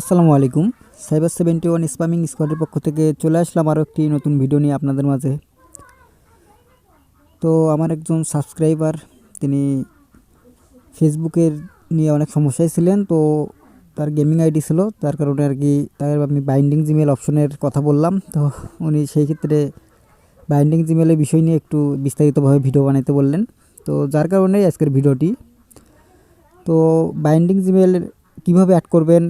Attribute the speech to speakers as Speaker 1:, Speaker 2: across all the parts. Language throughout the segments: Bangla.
Speaker 1: আসসালামু আলাইকুম। সাইবার সেভেন্টি ওয়ান স্পামিং স্কোয়াডের পক্ষ থেকে চলে আসলাম আরও একটি নতুন ভিডিও নিয়ে আপনাদের মাঝে। তো আমার একজন সাবস্ক্রাইবার তিনি ফেসবুকের নিয়ে অনেক সমস্যায় ছিলেন, তো তার গেমিং আইডি ছিল। তার কারণে আর কি তার আমি বাইন্ডিং জিমেল অপশনের কথা বললাম। তো উনি সেই ক্ষেত্রে বাইন্ডিং জিমেলের বিষয় নিয়ে একটু বিস্তারিতভাবে ভিডিও বানাইতে বললেন। তো যার কারণেই আজকের ভিডিওটি তো বাইন্ডিং জিমেল কীভাবে অ্যাড করবেন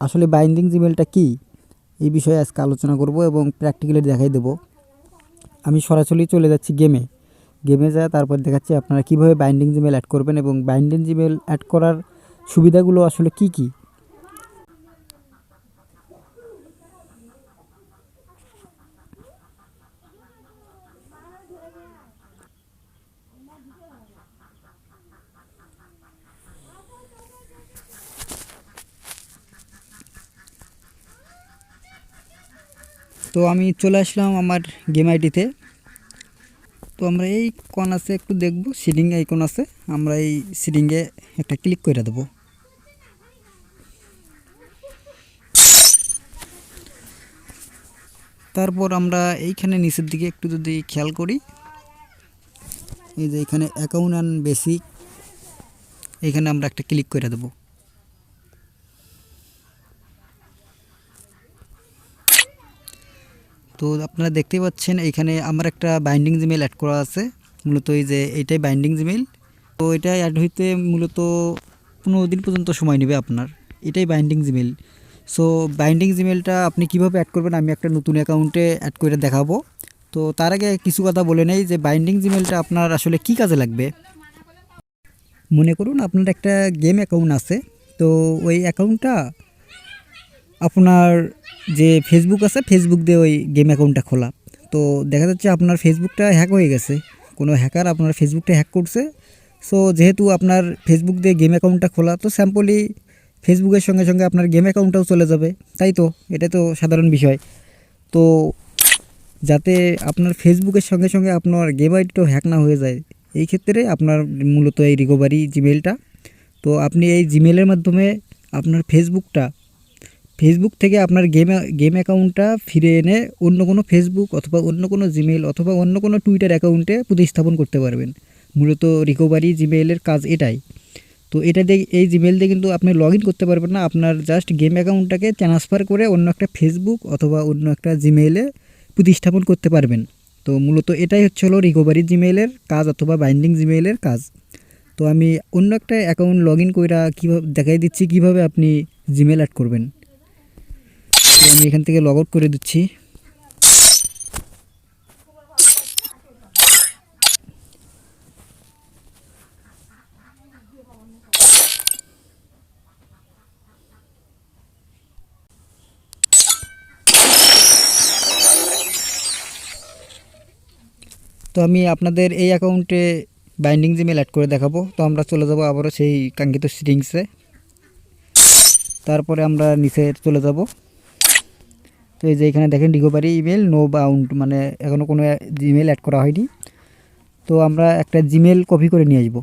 Speaker 1: আসলে বাইন্ডিং জিমেলটা কি? এই বিষয়ে আজকে আলোচনা করব এবং প্র্যাকটিক্যালি দেখাই দেব। আমি সরাসরি চলে যাচ্ছি গেমে গেমে যায় তারপর দেখাচ্ছি আপনারা কীভাবে বাইন্ডিং জিমেল অ্যাড করবেন এবং বাইন্ডিং জিমেল অ্যাড করার সুবিধাগুলো আসলে কি কি? তো আমি চলে আসলাম আমার গেম আইডিতে তো। আমরা এই কোন আছে, একটু দেখব সিডিং আইকন আছে। আমরা এই সিডিংয়ে একটা ক্লিক করে দেব। তারপর আমরা এইখানে নিচের দিকে একটু যদি খেয়াল করি, এই যে এখানে অ্যাকাউন্ট অ্যান্ড বেসিক এইখানে আমরা একটা ক্লিক করে দেবো। তো আপনারা দেখতেই পাচ্ছেন, এখানে আমার একটা বাইন্ডিং জিমেল অ্যাড করা আছে, মূলত এই যে এইটাই বাইন্ডিং জিমেল তো এটা অ্যাড হইতে মূলত পনেরো দিন পর্যন্ত সময় নেবে আপনার, এটাই বাইন্ডিং জিমেল সো বাইন্ডিং জিমেলটা আপনি কীভাবে অ্যাড করবেন আমি একটা নতুন অ্যাকাউন্টে অ্যাড করে দেখাবো। তো তার আগে কিছু কথা বলে নেই যে বাইন্ডিং জিমেলটা আপনার আসলে কি কাজে লাগবে। মনে করুন আপনার একটা গেম অ্যাকাউন্ট আছে, তো ওই অ্যাকাউন্টটা আপনার যে ফেসবুক আছে ফেসবুক দিয়ে ওই গেম অ্যাকাউন্টটা খোলা। তো দেখা যাচ্ছে আপনার ফেসবুকটা হ্যাক হয়ে গেছে। কোনো হ্যাকার আপনার ফেসবুকটা হ্যাক করছে। সো যেহেতু আপনার ফেসবুক দিয়ে গেম অ্যাকাউন্টটা খোলা, তো স্যাম্পলি ফেসবুকের সঙ্গে সঙ্গে আপনার গেম অ্যাকাউন্টটাও চলে যাবে। তাই তো? এটা তো সাধারণ বিষয়। তো যাতে আপনার ফেসবুকের সঙ্গে সঙ্গে আপনার গেম আইডিটাও হ্যাক না হয়ে যায়, এই ক্ষেত্রে আপনার মূলত এই রিকভারি জিমেলটা তো আপনি এই জিমেলের মাধ্যমে আপনার ফেসবুকটা ফেসবুক থেকে আপনার গেম গেম অ্যাকাউন্টটা ফিরে এনে অন্য কোনো ফেসবুক অথবা অন্য কোনো জিমেল অথবা অন্য কোনো টুইটার অ্যাকাউন্টে প্রতিস্থাপন করতে পারবেন। মূলত রিকভারি জিমেলের কাজ এটাই। তো এটা দিয়ে এই জিমেল দিয়ে কিন্তু আপনি লগ করতে পারবেন না। আপনার জাস্ট গেম অ্যাকাউন্টটাকে ট্রান্সফার করে অন্য একটা ফেসবুক অথবা অন্য একটা জিমেইলে প্রতিস্থাপন করতে পারবেন। তো মূলত এটাই হচ্ছে হলো রিকভারি জিমেইলের কাজ অথবা বাইন্ডিং জিমেইলের কাজ। তো আমি অন্য একটা অ্যাকাউন্ট লগ ইন করে কীভাবে দেখাই দিচ্ছি কীভাবে আপনি জিমেল অ্যাড করবেন। তো আমি এখান থেকে লগ আউট করে দিচ্ছি। তো আমি আপনাদের এই অ্যাকাউন্টে বাইন্ডিং জিমেল অ্যাড করে দেখাবো। তো আমরা চলে যাব আবারও সেই কাঙ্ক্ষিত সিটিংসে তারপরে আমরা নিচে চলে যাব। তো এই যে এখানে দেখেন রিকভারি ইমেল নো বাউন্ড মানে এখনও কোনো জিমেল অ্যাড করা হয়নি। তো আমরা একটা জিমেল কপি করে নিয়ে আসব।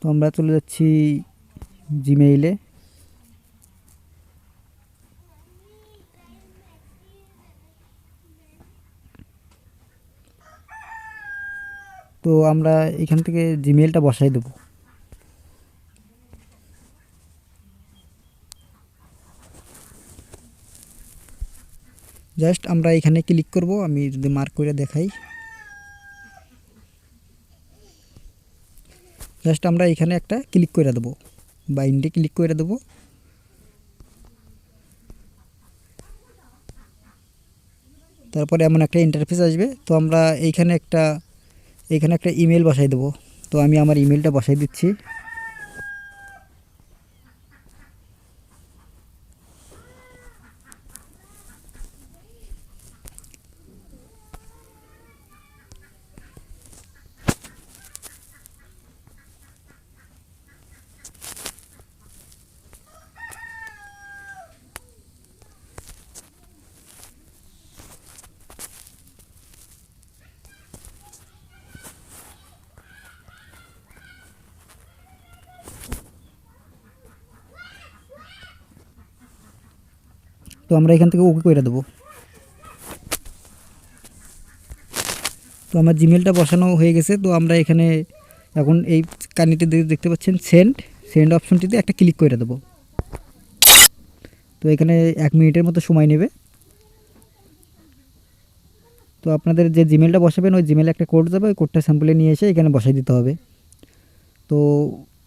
Speaker 1: তো আমরা চলে যাচ্ছি জিমেইলে তো আমরা এখান থেকে জিমেলটা বসাই দেবো। জাস্ট আমরা এখানে ক্লিক করব, আমি যদি মার্ক করে দেখাই। জাস্ট আমরা এখানে একটা ক্লিক করে দেবো বাইন্ডে ক্লিক করে দেবো। তারপরে এমন একটা ইন্টারফেস আসবে, তো আমরা এইখানে একটা এইখানে একটা ইমেল বসাই দেবো। তো আমি আমার ইমেলটা বসাই দিচ্ছি। তো আমরা এখান থেকে ওকে করে দেবো। তো আমার জিমেলটা বসানো হয়ে গেছে, তো আমরা এখানে এখন এই কানিতে দেখতে পাচ্ছেন সেন্ড সেন্ড অপশনটিতে একটা ক্লিক করে দেবো। তো এখানে এক মিনিটের মতো সময় নেবে। তো আপনাদের যে জিমেলটা বসাবেন, ওই জিমেলে একটা কোড যাবে, ওই কোডটা স্যাম্পলে নিয়ে এসে এখানে বসাই দিতে হবে। তো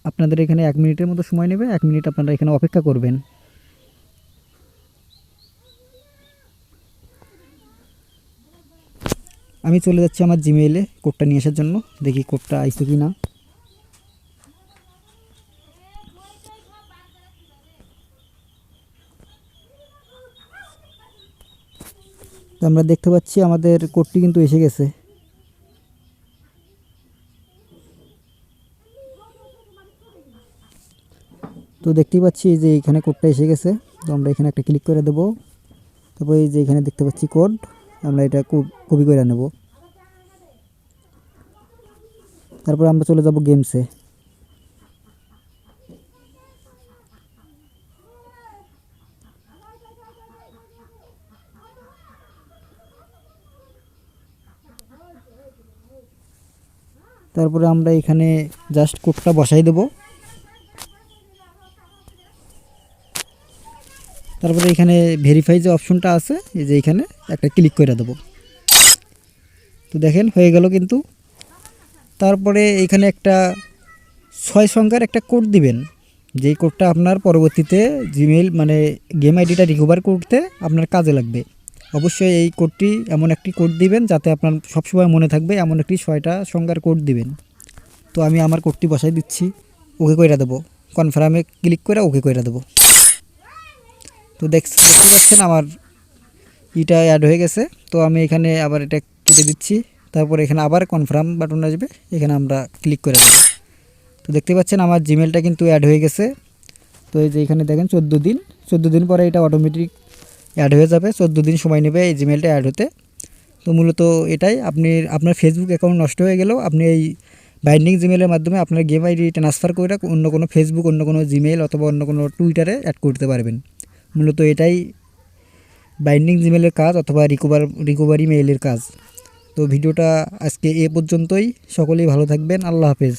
Speaker 1: আপনাদের এখানে এক মিনিটের মতো সময় নেবে, এক মিনিট আপনারা এখানে অপেক্ষা করবেন। আমি চলে যাচ্ছি আমার জিমেইলে কোডটা নিয়ে আসার জন্য। দেখি কোডটা আইসো কি না তো আমরা দেখতে পাচ্ছি আমাদের কোডটি কিন্তু এসে গেছে। তো দেখতেই পাচ্ছি যে এখানে কোডটা এসে গেছে। তো আমরা এখানে একটা ক্লিক করে দেবো। তারপর এই যে এখানে দেখতে পাচ্ছি কোড আমরা এটা কপি করে নেব। তারপর আমরা চলে যাব গেমসে তারপরে আমরা এখানে জাস্ট কোডটা বসাই দেব। তারপরে এখানে ভেরিফাই যে অপশনটা আছে, এই যে এখানে একটা ক্লিক করে দেবো। তো দেখেন, হয়ে গেল কিন্তু। তারপরে এখানে একটা ছয় সংখ্যার একটা কোড দিবেন। যেই কোডটা আপনার পরবর্তীতে জিমেইল মানে গেম আইডিটা রিকভার করতে আপনার কাজে লাগবে। অবশ্যই এই কোডটি এমন একটি কোড দিবেন, যাতে আপনার সবসময় মনে থাকবে এমন একটি ছয়টা সংখ্যার কোড দিবেন। তো আমি আমার কোডটি বসাই দিচ্ছি ওকে কইরা দেবো। কনফার্মে ক্লিক করে ওকে কইরা দেবো। তো দেখ দেখতে পাচ্ছেন আমার ইটা অ্যাড হয়ে গেছে। তো আমি এখানে আবার এটা কেটে দিচ্ছি। তারপর এখানে আবার কনফার্ম বাটন আসবে। এখানে আমরা ক্লিক করে দেবো। তো দেখতে পাচ্ছেন আমার জিমেলটা কিন্তু অ্যাড হয়ে গেছে। তো এই যে এখানে দেখেন চোদ্দ দিন। চোদ্দ দিন পরে এটা অটোমেটিক অ্যাড হয়ে যাবে। চোদ্দ দিন সময় নেবে এই জিমেলটা অ্যাড হতে। তো মূলত এটাই। আপনি, আপনার ফেসবুক অ্যাকাউন্ট নষ্ট হয়ে গেলেও আপনি এই বাইন্ডিং জিমেলের মাধ্যমে আপনার গেম আইডি ট্রান্সফার করে অন্য কোনো ফেসবুক অন্য কোনো জিমেল অথবা অন্য কোনো টুইটারে অ্যাড করতে পারবেন। মূলত এটাই বাইন্ডিং জিমেলের কাজ অথবা রিকোভার রিকোভারি মেইলের কাজ। তো ভিডিওটা আজকে এ পর্যন্তই। সকলেই ভালো থাকবেন। আল্লাহ হাফেজ।